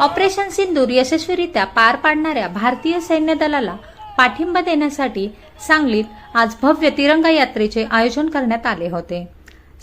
Operation सिंदूर यशस्वीरित्या पार पाडणाऱ्या भारतीय सैन्य दलाला पाठिंबा देण्यासाठी सांगलीत आज भव्य तिरंगा यात्रेचे आयोजन करण्यात आले होते.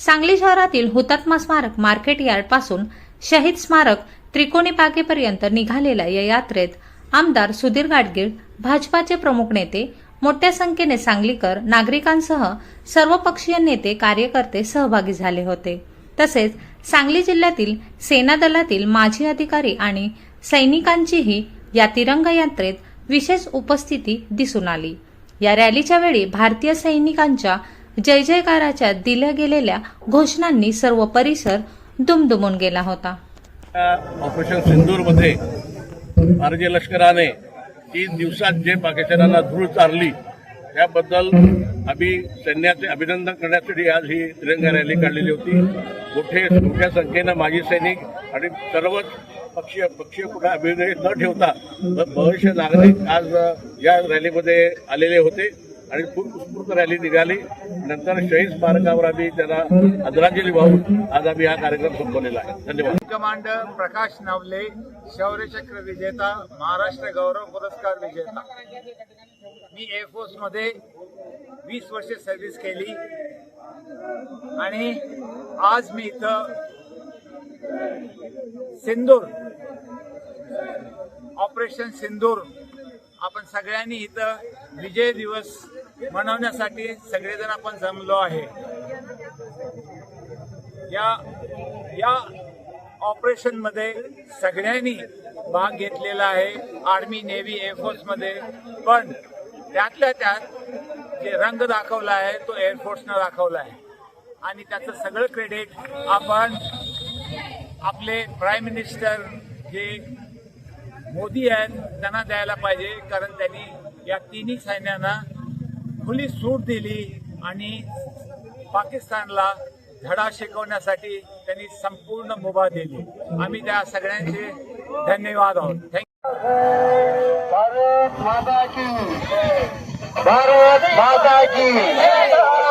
सांगली शहरातील हुतात्मा स्मारक मार्केट यार्डपासून शहीद स्मारक त्रिकोणी बागेपर्यंत निघालेल्या या यात्रेत आमदार सुधीर गाडगीळ भाजपाचे प्रमुख नेते मोठ्या संख्येने सांगलीकर नागरिकांसह सर्वपक्षीय नेते कार्यकर्ते सहभागी झाले होते. तसेच सांगली जिल्ह्यातील सेना दलातील माजी अधिकारी आणि सैनिकांचीही या तिरंगा यात्रेत विशेष उपस्थिती दिसून आली. या रॅलीच्या वेळी भारतीय सैनिकांच्या जय जयकाराच्या दिल्या गेलेल्या घोषणांनी सर्व परिसर दुमदुमून गेला होता. ऑपरेशन सिंदूरमध्ये भारतीय लष्कराने तीन दिवसात जे पाकिस्तानाला धूळ चारली त्याबद्दल आम्ही सैन्याचे अभिनंदन करण्यासाठी आज ही तिरंगा रॅली काढलेली होती. मोठे मोठ्या संख्येनं माजी सैनिक आणि सर्वच पक्षीय पक्षीय कुठे अभिनय न ठेवता बरेचसे नागरिक आज या रॅलीमध्ये आलेले होते. आणि खूप उत्स्फूर्त रॅली निघाली. नंतर शहीद स्मारकावर आम्ही त्याला आदरांजली वाहून आज आम्ही हा कार्यक्रम संपवलेला आहे. धन्यवाद. कमांड प्रकाश नवले शौर्यचक्र विजेता महाराष्ट्र गौरव पुरस्कार विजेता. मी एअरफोर्समध्ये वीस वर्षे सर्व्हिस केली. आणि आज मी इथं सिंदूर ऑपरेशन सिंदूर आपण सगळ्यांनी इथं विजय दिवस मनवण्यासाठी सगळेजण आपण जमलो आहे. या या ऑपरेशनमध्ये सगळ्यांनी भाग घेतलेला आहे आर्मी नेव्ही एअरफोर्समध्ये पण त्यातल्या त्यात जे रंग दाखवला आहे तो एअरफोर्सनं दाखवला आहे. आणि त्याचं सगळं क्रेडिट आपण आपले प्राईम मिनिस्टर जे मोदी आहेत त्यांना द्यायला पाहिजे कारण त्यांनी या तिन्ही सैन्यांना खुली सूट दिली आणि पाकिस्तानला धडा शिकवण्यासाठी त्यांनी संपूर्ण मुभा दिली. आम्ही त्या सगळ्यांचे धन्यवाद आहोत. थँक्यू भारत माता की. भारत माता की.